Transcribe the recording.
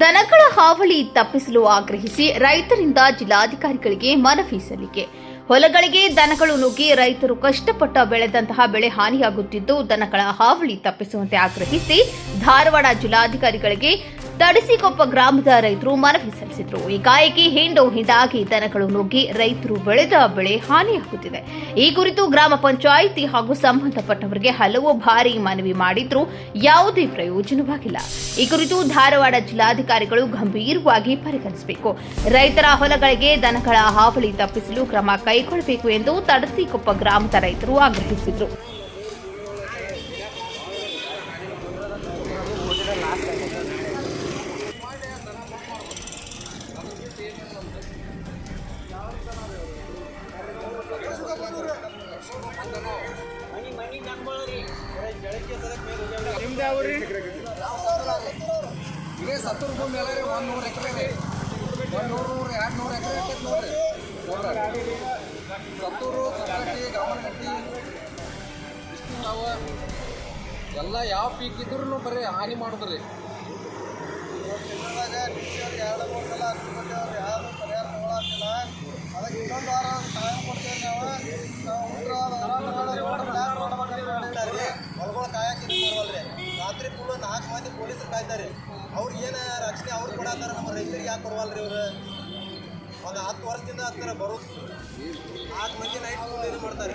ದನಗಳ ಹಾವಳಿ ತಪ್ಪಿಸಲು ಆಗ್ರಹಿಸಿ ರೈತರಿಂದ ಜಿಲ್ಲಾಧಿಕಾರಿಗಳಿಗೆ ಮನವಿ ಸಲ್ಲಿಕೆ. ಹೊಲಗಳಿಗೆ ದನಗಳು ನುಗ್ಗಿ ರೈತರು ಕಷ್ಟಪಟ್ಟ ಬೆಳೆದಂತಹ ಬೆಳೆ ಹಾನಿಯಾಗುತ್ತಿದ್ದು ದನಗಳ ಹಾವಳಿ ತಪ್ಪಿಸುವಂತೆ ಆಗ್ರಹಿಸಿ ಧಾರವಾಡ ಜಿಲ್ಲಾಧಿಕಾರಿಗಳಿಗೆ ತಡಿಸಿಕೊಪ್ಪ ಗ್ರಾಮದ ರೈತರು ಮನವಿ ಸಲ್ಲಿಸಿದರು. ಏಕಾಏಕಿ ಹಿಂಡು ಹಿಂಡಾಗಿ ದನಗಳು ನುಗ್ಗಿ ರೈತರು ಬೆಳೆದ ಬೆಳೆ ಹಾನಿಯಾಗುತ್ತಿದೆ. ಈ ಕುರಿತು ಗ್ರಾಮ ಪಂಚಾಯಿತಿ ಹಾಗೂ ಸಂಬಂಧಪಟ್ಟವರಿಗೆ ಹಲವು ಬಾರಿ ಮನವಿ ಮಾಡಿದ್ರೂ. ಯಾವುದೇ ಪ್ರಯೋಜನವಾಗಿಲ್ಲ. ಈ ಕುರಿತು ಧಾರವಾಡ ಜಿಲ್ಲಾಧಿಕಾರಿಗಳು ಗಂಭೀರವಾಗಿ ಪರಿಗಣಿಸಬೇಕು. ರೈತರ ಹೊಲಗಳಿಗೆ ದನಗಳ ಹಾವಳಿ ತಪ್ಪಿಸಲು ಕ್ರಮ ಕೈಗೊಳ್ಳಬೇಕು ಎಂದು ತಡಸಿಕೊಪ್ಪ ಗ್ರಾಮದ ರೈತರು ಆಗ್ರಹಿಸಿದರು. ನಿಮ್ದು ರೀ ಇದೇ ಸತ್ತು ಭೂಮಿ ಎಲ್ಲ ರೀ, ಒಂದು ನೂರು ಎಕರೆ ರೀ ಒಂದು ನೂರು ನೂರು, ಎರಡು ನೂರು ಎಕರೆ ನೋಡ್ರಿ ನೋಡ್ರಿ. ಸತ್ತೂರು ಸಕ್ಕಟ್ಟಿ ಇಷ್ಟು ನಾವು ಎಲ್ಲ ಯಾವ ಪೀಕ್ ಇದ್ರೂ ಬರೀ ಹಾನಿ ಮಾಡಿದ್ರಿ. ರಾತ್ರಿ ಫುಲ್ ನಾಲ್ಕು ಮಂದಿ ಪೊಲೀಸರು ಕಾಯ್ತಾರೆ ಅವ್ರು ಏನು ರಕ್ಷಣೆ ಅವ್ರು ಕೊಡತ್ತಾರ ನಮ್ಮ ರೈತರಿಗೆ ಯಾಕೆ ಕೊಡವಲ್ರಿ ಇವ್ರು? ಒಂದು ಹತ್ತು ವರ್ಷದಿಂದ ಹತ್ತಿರ ಬರೋದು. ನಾಲ್ಕು ಮಂದಿ ನೈಟ್ ಇದು ಮಾಡ್ತಾರೆ.